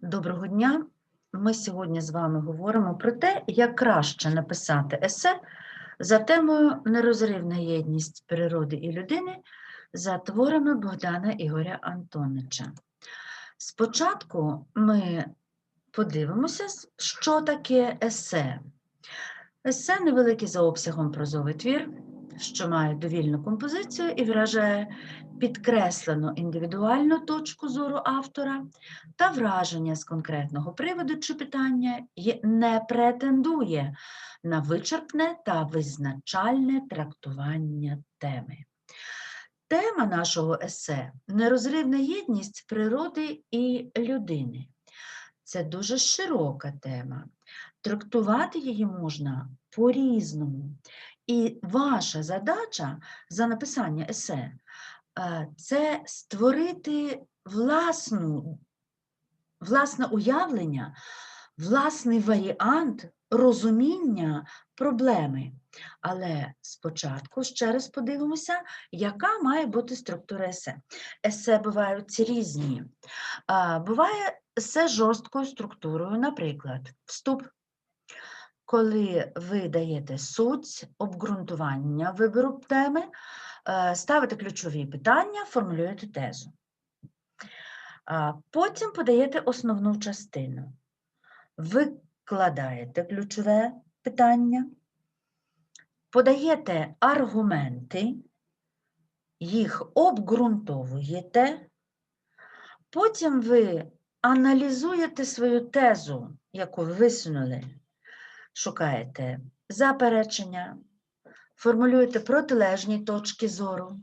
Доброго дня! Ми сьогодні з вами говоримо про те, як краще написати есе за темою Нерозривна єдність природи і людини за творами Богдана Ігоря Антонича. Спочатку ми подивимося, що таке есе. Есе невеликий за обсягом прозовий твір, що має довільну композицію і виражає підкреслену індивідуальну точку зору автора та враження з конкретного приводу чи питання і не претендує на вичерпне та визначальне трактування теми. Тема нашого есе нерозривна єдність природи і людини. Це дуже широка тема. Трактувати її можна по-різному. І ваша задача за написання есе це створити власну, власне уявлення, власний варіант розуміння проблеми. Але спочатку ще раз подивимося, яка має бути структура есе. Есе бувають різні. Буває есе жорсткою структурою, наприклад, вступ. Коли ви даєте суть, обґрунтування вибору теми, е, ставите ключові питання, формулюєте тезу. Потім подаєте основну частину. Викладаєте ключове питання, подаєте аргументи, їх обґрунтовуєте, потім ви аналізуєте свою тезу, яку ви висунули, шукаєте заперечення, формулюєте протилежні точки зору,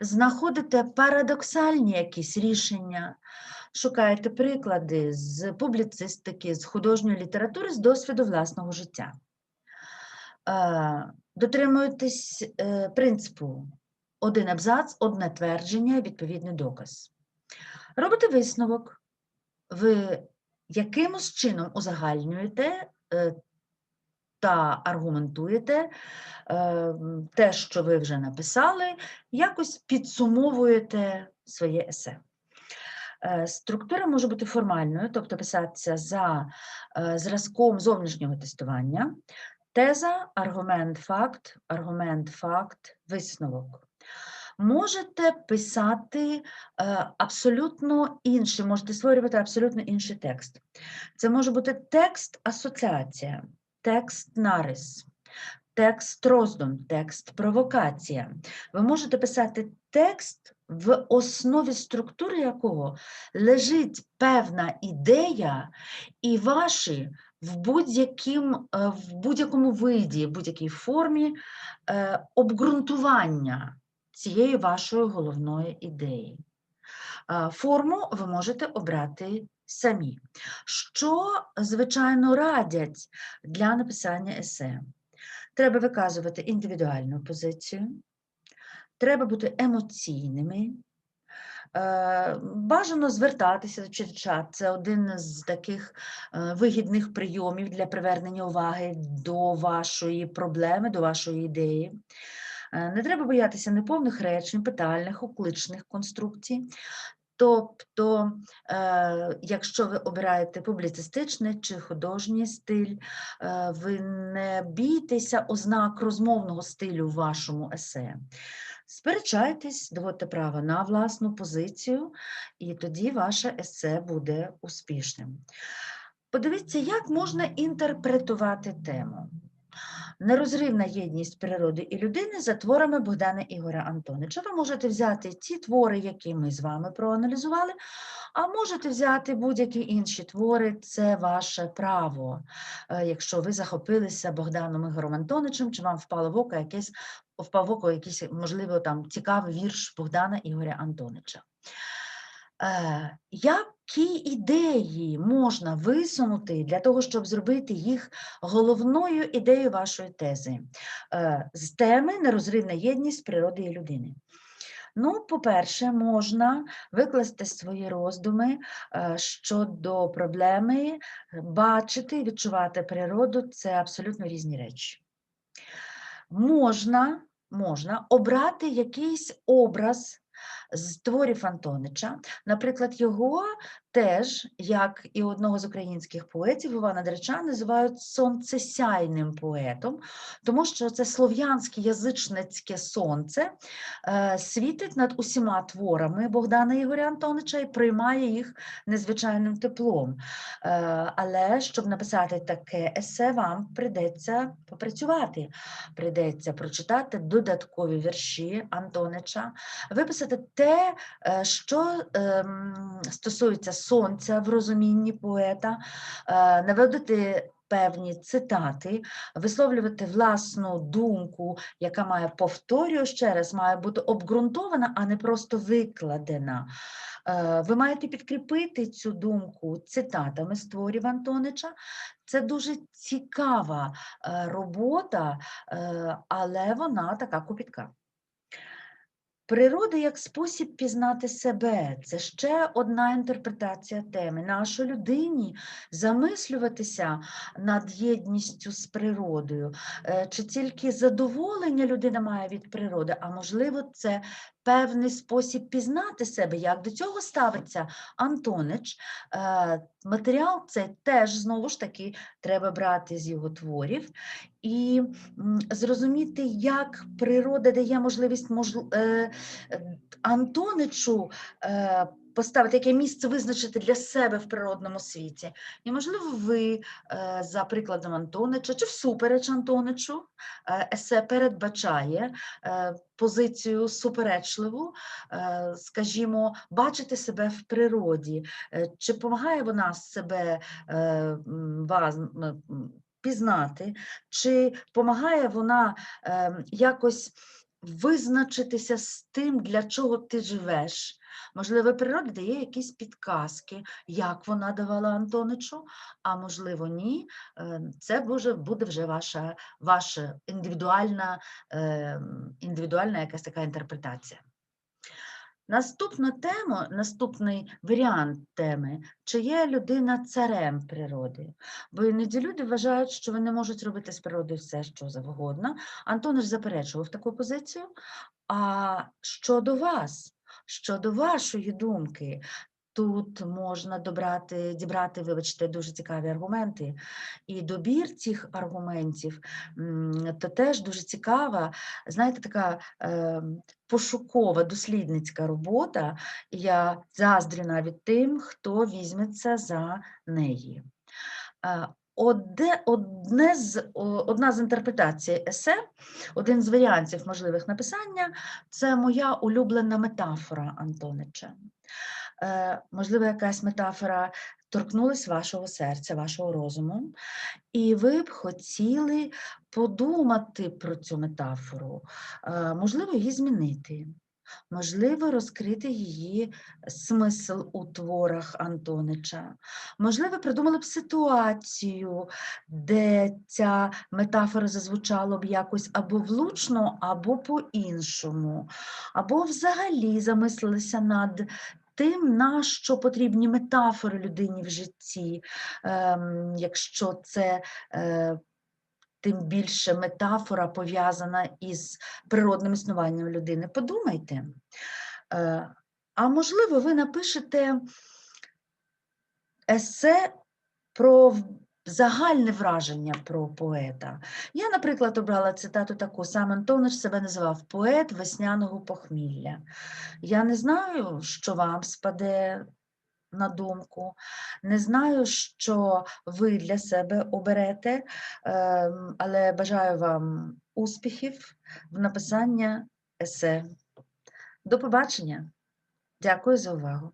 знаходите парадоксальні якісь рішення, шукаєте приклади з публіцистики, з художньої літератури, з досвіду власного життя. Е, Дотримуєтесь е, принципу один абзац, одне твердження, відповідний доказ. Робите висновок, ви якимось чином узагальнюєте е, та аргументуєте е, те, що ви вже написали, якось підсумовуєте своє есе. Е, Структура може бути формальною, тобто писатися за е, зразком зовнішнього тестування, теза, аргумент, факт, аргумент, факт, висновок. Можете писати абсолютно інший, можете створювати абсолютно інший текст. Це може бути текст асоціація, текст нарис, текст роздум, текст провокація. Ви можете писати текст, в основі структури якого лежить певна ідея, і ваші в е, будь-якому виді, в будь-якій формі е, обґрунтування цієї вашої головної ідеї. Е, Форму ви можете обрати самі. Що, звичайно, радять для написання есе? Треба виказувати індивідуальну позицію, треба бути емоційними. Е, Бажано звертатися до читача. Це один з таких е, вигідних прийомів для привернення уваги до вашої проблеми, до вашої ідеї. Е, Не треба боятися неповних речень, питальних, окличних конструкцій. Тобто, е, якщо ви обираєте публіцистичний чи художній стиль, е, ви не бійтеся ознак розмовного стилю в вашому есе. Сперечайтесь, доводьте право на власну позицію, і тоді ваше есе буде успішним. Подивіться, як можна інтерпретувати тему. Нерозривна єдність природи і людини за творами Богдана Ігоря Антонича. Ви можете взяти ті твори, які ми з вами проаналізували, а можете взяти будь-які інші твори, це ваше право. Е, Якщо ви захопилися Богданом Ігорем Антоничем, чи вам впало в око якесь, впав в око якийсь, можливо, там цікавий вірш Богдана Ігоря Антонича. Е, Які ідеї можна висунути для того, щоб зробити їх головною ідеєю вашої тези Е, з теми нерозривна єдність природи і людини? Ну, по-перше, можна викласти свої роздуми е, щодо проблеми, бачити відчувати природу це абсолютно різні речі. Можна, можна обрати якийсь образ з творів Антонича. Наприклад, його теж, як і одного з українських поетів, Івана Дреча, називають сонцесяйним поетом, тому що це слов'янське язичницьке сонце е, світить над усіма творами Богдана Ігоря Антонича і приймає їх незвичайним теплом. Е, але щоб написати таке есе, вам прийдеться попрацювати, прийдеться прочитати додаткові вірші Антонича, виписати те, е, що ем, стосується сонця в розумінні поета, е, наводити певні цитати, висловлювати власну думку, яка має, повторюю ще раз, має бути обґрунтована, а не просто викладена. Е, Ви маєте підкріпити цю думку цитатами з творів Антонича. Це дуже цікава е, робота, але вона така копітка. Природа як спосіб пізнати себе це ще одна інтерпретація теми. Нащо людині замислюватися над єдністю з природою? Е, Чи тільки задоволення людина має від природи, а можливо, це певний спосіб пізнати себе, як до цього ставиться Антонич. Матеріал це теж знову ж таки треба брати з його творів. І зрозуміти, як природа дає можливість можл... е, е, Антоничу е, поставити яке місце визначити для себе в природному світі. І, можливо, ви е, за прикладом Антонича чи всупереч Антоничу е, есе передбачає е, позицію суперечливу, скажімо, бачити себе в природі, чи допомагає вона себе вас пізнати, чи допомагає вона е, якось визначитися з тим, для чого ти живеш. Можливо, природа дає якісь підказки, як вона давала Антоничу, а можливо, ні. Е, Це буде, буде вже ваша, ваша індивідуальна, е, індивідуальна якась така інтерпретація. Наступна тема, наступний варіант теми, чи є людина царем природи. Бо іноді люди вважають, що вони можуть робити з природою все, що завгодно. Антон ж заперечував таку позицію. А щодо вас, щодо вашої думки, тут можна добрати, дібрати, вибачте, дуже цікаві аргументи. І добір цих аргументів то теж дуже цікава, знаєте, така е, пошукова дослідницька робота. Я заздрю навіть тим, хто візьметься за неї. Е, Оде, одне з, одна з інтерпретацій есе, один з варіантів можливих написання це моя улюблена метафора Антонича. Е, можливо, якась метафора торкнулась вашого серця, вашого розуму, і ви б хотіли подумати про цю метафору, е, можливо, її змінити. Можливо, розкрити її смисл у творах Антонича. Можливо, придумали б ситуацію, де ця метафора зазвучала б якось або влучно, або по-іншому, або взагалі замислилися над тим, на що потрібні метафори людині в житті, ем, якщо це е, тим більше метафора пов'язана із природним існуванням людини. Подумайте. Е, А можливо, ви напишете есе про загальне враження про поета. Я, наприклад, обрала цитату таку: сам Антонич себе називав поет весняного похмілля. Я не знаю, що вам спаде на думку, не знаю, що ви для себе оберете, ем, але бажаю вам успіхів в написанні есе. До побачення. Дякую за увагу.